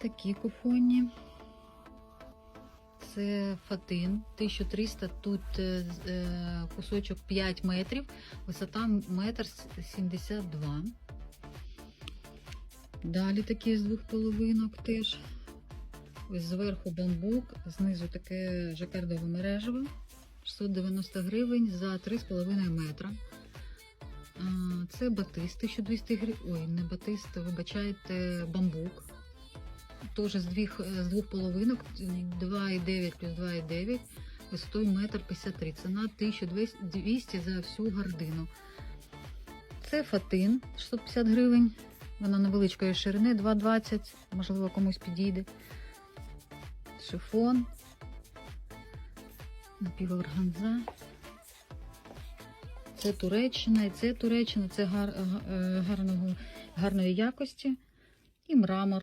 Такі кухонні. Це фатин 1300, тут е, е, кусочок 5 метрів, висота метр с- 72. Далі такі з двох половинок теж. Ось зверху бамбук, знизу таке жакардове мережево. 690 гривень за 3,5 метра. Це батист 1200 гривень. Ой, не батист, вибачайте, бамбук. Теж з двох, з двох половинок 2,9 плюс 2,9 висотою 1,53 м. Ціна 1200 за всю гардину. Це фатин 650 гривень. Вона невеличкої ширини 2,20, можливо, комусь підійде. Шифон. Напіворганза. Це Туреччина, і це Туреччина, це гар, е, гарного, гарної якості. І мрамор.